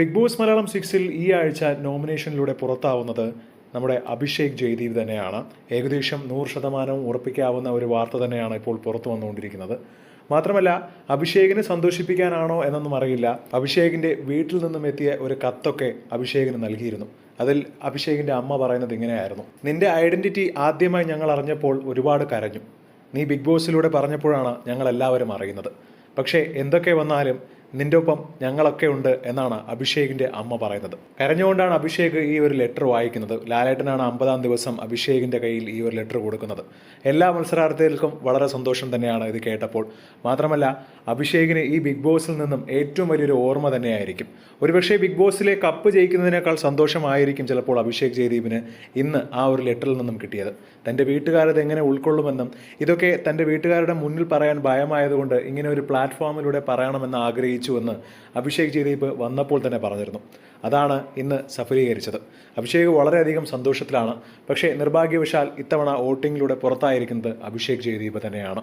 Big boss Malayalam സിക്സിൽ ഈ ആഴ്ച നോമിനേഷനിലൂടെ പുറത്താവുന്നത് നമ്മുടെ അഭിഷേക് ജയ്ദീപ് തന്നെയാണ്. ഏകദേശം നൂറ് ശതമാനവും ഉറപ്പിക്കാവുന്ന ഒരു വാർത്ത തന്നെയാണ് ഇപ്പോൾ പുറത്തു വന്നുകൊണ്ടിരിക്കുന്നത്. മാത്രമല്ല അഭിഷേകിനെ സന്തോഷിപ്പിക്കാനാണോ എന്നൊന്നും അറിയില്ല. അഭിഷേകിന്റെ വീട്ടിൽ നിന്നും എത്തിയ ഒരു കത്തൊക്കെ അഭിഷേകിന് നൽകിയിരുന്നു. അതിൽ അഭിഷേകിന്റെ അമ്മ പറയുന്നത് ഇങ്ങനെയായിരുന്നു. നിന്റെ ഐഡന്റിറ്റി ആദ്യമായി ഞങ്ങൾ അറിഞ്ഞപ്പോൾ ഒരുപാട് കരഞ്ഞു. നീ ബിഗ് ബോസിലൂടെ പറഞ്ഞപ്പോഴാണ് ഞങ്ങൾ എല്ലാവരും അറിയുന്നത്. പക്ഷേ എന്തൊക്കെ വന്നാലും നിന്റെ ഒപ്പം ഞങ്ങളൊക്കെ ഉണ്ട് എന്നാണ് അഭിഷേകിന്റെ അമ്മ പറയുന്നത്. കരഞ്ഞുകൊണ്ടാണ് അഭിഷേക് ഈ ഒരു ലെറ്റർ വായിക്കുന്നത്. ലാലേട്ടനാണ് അമ്പതാം ദിവസം അഭിഷേകിന്റെ കയ്യിൽ ഈ ഒരു ലെറ്റർ കൊടുക്കുന്നത്. എല്ലാ മത്സരാർത്ഥികൾക്കും വളരെ സന്തോഷം തന്നെയാണ് ഇത് കേട്ടപ്പോൾ. മാത്രമല്ല അഭിഷേകിന് ഈ ബിഗ് ബോസിൽ നിന്നും ഏറ്റവും വലിയൊരു ഓർമ്മ തന്നെയായിരിക്കും. ഒരുപക്ഷെ ബിഗ് ബോസിലെ കപ്പ് ജയിക്കുന്നതിനേക്കാൾ സന്തോഷമായിരിക്കും ചിലപ്പോൾ അഭിഷേക് ജയദീപിന് ഇന്ന് ആ ഒരു ലെറ്ററിൽ നിന്നും കിട്ടിയത്. തന്റെ വീട്ടുകാരത് എങ്ങനെ ഉൾക്കൊള്ളുമെന്നും ഇതൊക്കെ തന്റെ വീട്ടുകാരുടെ മുന്നിൽ പറയാൻ ഭയമായതുകൊണ്ട് ഇങ്ങനെ ഒരു പ്ലാറ്റ്ഫോമിലൂടെ പറയണമെന്ന് ആഗ്രഹിച്ചുവെന്ന് അഭിഷേക് ജയദീപ് വന്നപ്പോൾ തന്നെ പറഞ്ഞിരുന്നു. അതാണ് ഇന്ന് സഫലീകരിച്ചത്. അഭിഷേക് വളരെയധികം സന്തോഷത്തിലാണ്. പക്ഷേ നിർഭാഗ്യവശാൽ ഇത്തവണ വോട്ടിങ്ങിലൂടെ പുറത്തായിരിക്കുന്നത് അഭിഷേക് ജയദീപ് തന്നെയാണ്.